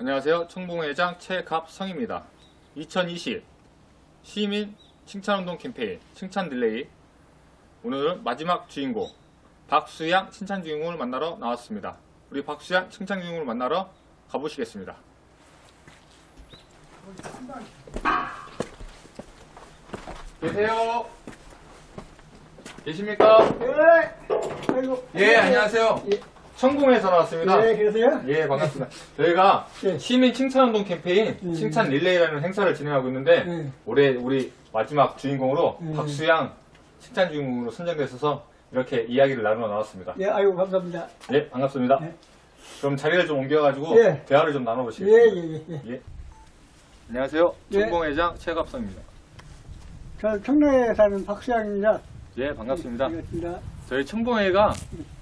안녕하세요. 청봉회장 최갑성입니다. 2020 시민 칭찬운동 캠페인 칭찬 릴레이 오늘은 마지막 주인공 박수양 칭찬 주인공을 만나러 나왔습니다. 우리 박수양 칭찬 주인공을 만나러 가보시겠습니다. 계세요? 계십니까? 예. 예, 안녕하세요. 예. 청봉에서 나왔습니다. 예, 그러세요? 예, 반갑습니다. 저희가 예. 시민 칭찬운동 캠페인 음. 칭찬 릴레이라는 행사를 진행하고 있는데 음. 올해 우리 마지막 주인공으로 음. 박수양 칭찬 주인공으로 선정돼서 이렇게 이야기를 나누러 나왔습니다. 예, 아이고, 감사합니다. 예, 반갑습니다. 예. 그럼 자리를 좀 옮겨가지고 예. 대화를 좀 예, 나눠보시겠습니다. 예, 예. 예. 안녕하세요. 예. 청봉회장 최갑성입니다. 저 청라에 사는 박수양입니다. 예, 반갑습니다. 반갑습니다. 저희 청봉회가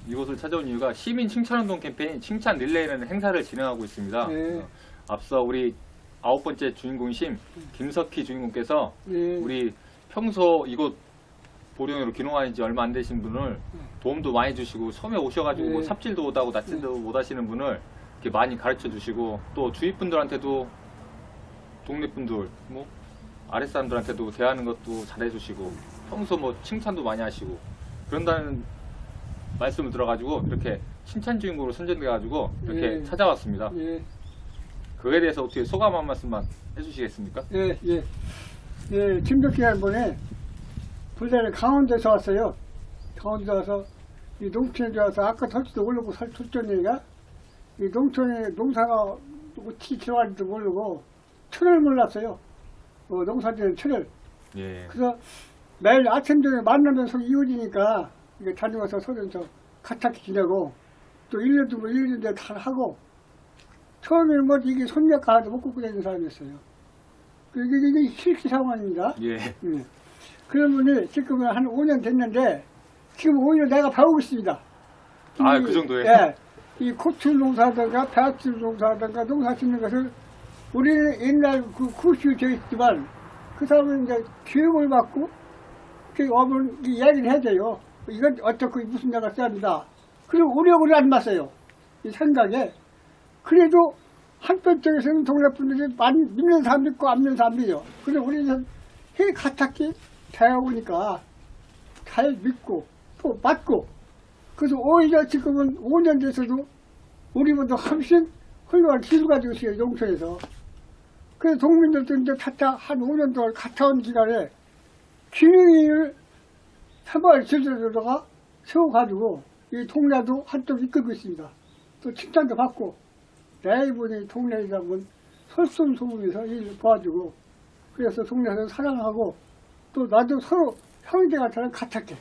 이곳을 찾아온 이유가 시민 칭찬운동 캠페인 칭찬 릴레이라는 행사를 진행하고 있습니다. 네. 어, 앞서 우리 아홉 번째 주인공이신 김석희 주인공께서 예. 우리 평소 이곳 보령으로 귀농한 지 얼마 안 되신 분을 도움도 많이 주시고 처음에 오셔가지고 뭐 네. 삽질도 못하고 낯질도 못 하시는 분을 이렇게 많이 가르쳐 주시고 또 주위 분들한테도 동네 분들 뭐 아랫 사람들한테도 대하는 것도 잘해 주시고 평소 뭐 칭찬도 많이 하시고 그런다는 말씀을 들어가지고 이렇게 칭찬 주인공으로 선정돼가지고 이렇게 예. 찾아왔습니다. 예, 그에 대해서 어떻게 소감 한 말씀만 해주시겠습니까? 예, 예. 예, 김덕기 할머니, 부산에 강원도에서 왔어요. 강원도 와서, 이 농촌에 와서 아까 터치도 모르고 살 쳤던 얘기가, 이 농촌에 농사가 어떻게 들어가는지도 모르고, 철을 몰랐어요. 어, 농사지는 철을. 예. 그래서 매일 아침 저녁 만나면서 이웃이니까 이게 다니면서 서면서 같이 지내고 또 1년도 뭐 1년인데 다 하고 처음에는 뭐 이게 손녀가 하나도 못 굽고 다니는 사람이었어요. 그 이게, 이게 실기 상황입니다. 예. 예. 그러면은 지금은 한 5년 됐는데 지금 오히려 내가 배우고 있습니다. 아, 이- 그 정도예요? 예. 이 고추 농사든가 배추 농사든가 농사 짓는 것을 우리는 옛날 그 구시에 져 있지만 그 사람은 이제 교육을 받고 그 어머니 이야기를 해야 돼요. 이건 어떻고 무슨 내가 쌉니다. 그리고 우려고리 안 맞어요. 이 생각에. 그래도 한편 쪽에서는 동네 분들이 많이 믿는 사람 있고 안 믿는 사람 있어요. 근데 우리는 해 가탁히 대해오니까 잘 믿고 또 맞고 그래서 오히려 지금은 5년 돼서도 우리보다 훨씬 훌륭한 기술 가지고 있어요, 농촌에서. 그래서 동민들도 이제 차차 한 5년 동안 갔다 온 기간에 기능을 사마을 제도로다가 세워가지고 이 동네도 한쪽 이끌고 있습니다. 또 칭찬도 받고 내일분이 동네에다 본 설송소문에서 일 도와주고 그래서 동네에서 사랑하고 또 나도 서로 형제같이 같았게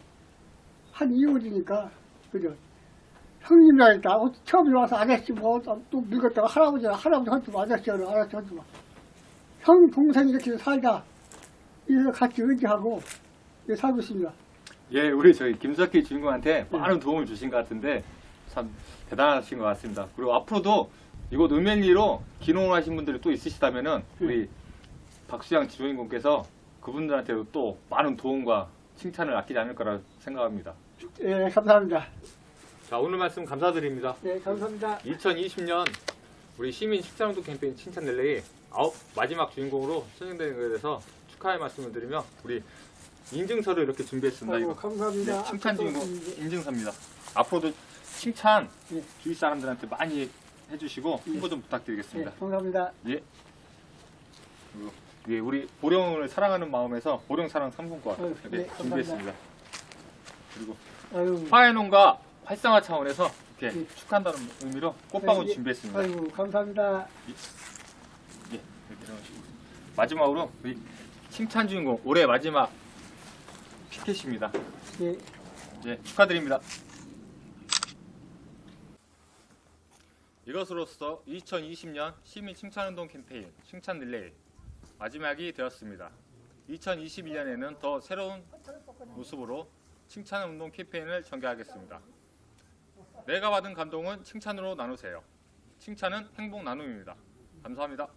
한 이웃이니까 그죠 형님이라니까 어, 처음에 와서 아저씨 뭐또 늙었다가 할아버지 할아버지 한테 아저씨를 아저씨 한테 형 동생 이렇게 살다 이래서 같이 의지하고 살고 있습니다. 예, 우리 저희 김석희 주인공한테 많은 도움을 주신 것 같은데 참 대단하신 것 같습니다. 그리고 앞으로도 이곳 음연리로 기농을 하신 분들이 또 있으시다면은 우리 박수양 주인공께서 그분들한테도 또 많은 도움과 칭찬을 아끼지 않을 거라 생각합니다. 예, 감사합니다. 자, 오늘 말씀 감사드립니다. 네, 감사합니다. 2020년 우리 시민 식사운동 캠페인 칭찬 릴레이 아홉 마지막 주인공으로 선정되는 것에 대해서 축하의 말씀을 드리며 우리 인증서를 이렇게 준비했습니다. 아이고, 이거 감사합니다. 네, 칭찬 또 인증서입니다. 앞으로도 칭찬 예. 주위 사람들한테 많이 해주시고 홍보 좀 예, 부탁드리겠습니다. 감사합니다. 예. 그리고 예, 우리 보령을 사랑하는 마음에서 보령 사랑 아유, 이렇게 네, 감사합니다. 준비했습니다. 그리고 아유, 화해농가 활성화 차원에서 이렇게 예. 축하한다는 의미로 꽃방울 예, 준비했습니다. 아이고, 감사합니다. 예, 넣으시고. 마지막으로 우리 칭찬 주인공 올해 마지막 피켓입니다. 예, 예, 축하드립니다. 이것으로써 2020년 시민 칭찬운동 캠페인 칭찬 릴레이 마지막이 되었습니다. 2021년에는 더 새로운 모습으로 칭찬운동 캠페인을 전개하겠습니다. 내가 받은 감동은 칭찬으로 나누세요. 칭찬은 행복 나눔입니다. 감사합니다.